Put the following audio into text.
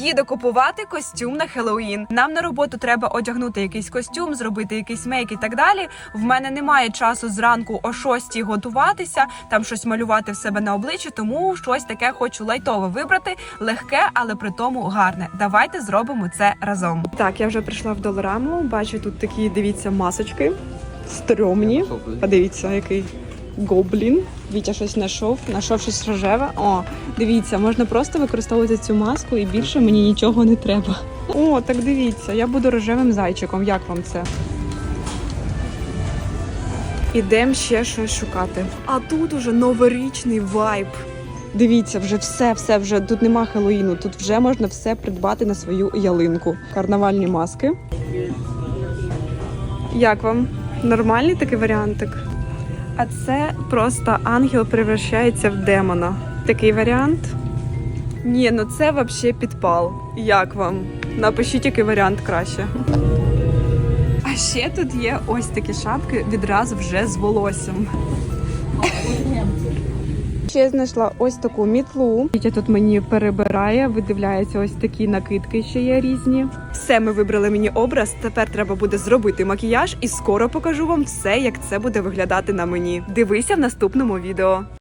Їду купувати костюм на Хеллоуін. Нам на роботу треба одягнути якийсь костюм, зробити якийсь мейк і так далі. В мене немає часу зранку о 6 готуватися, там щось малювати в себе на обличчі, тому щось таке хочу лайтове вибрати, легке, але при тому гарне. Давайте зробимо це разом. Так, я вже прийшла в долараму. Бачу тут такі, дивіться, масочки. Стрьомні. Подивіться, який гоблін. Вітя щось знайшов, знайшов щось рожеве. О, дивіться, можна просто використовувати цю маску і більше мені нічого не треба. О, так дивіться, я буду рожевим зайчиком. Як вам це? Ідемо ще щось шукати. А тут уже новорічний вайб. Дивіться, вже все, все вже тут нема Хеллоїну. Тут вже можна все придбати на свою ялинку. Карнавальні маски. Як вам? Нормальний такий варіантик? А це просто ангел превращається в демона. Такий варіант. Ні, ну це взагалі підпал. Як вам? Напишіть, який варіант краще. А ще тут є ось такі шапки відразу вже з волоссям. Ще знайшла ось таку мітлу. Вітя тут мені перебирає, видивляється ось такі накидки, ще є різні. Все, ми вибрали мені образ. Тепер треба буде зробити макіяж, і скоро покажу вам все, як це буде виглядати на мені. Дивися в наступному відео.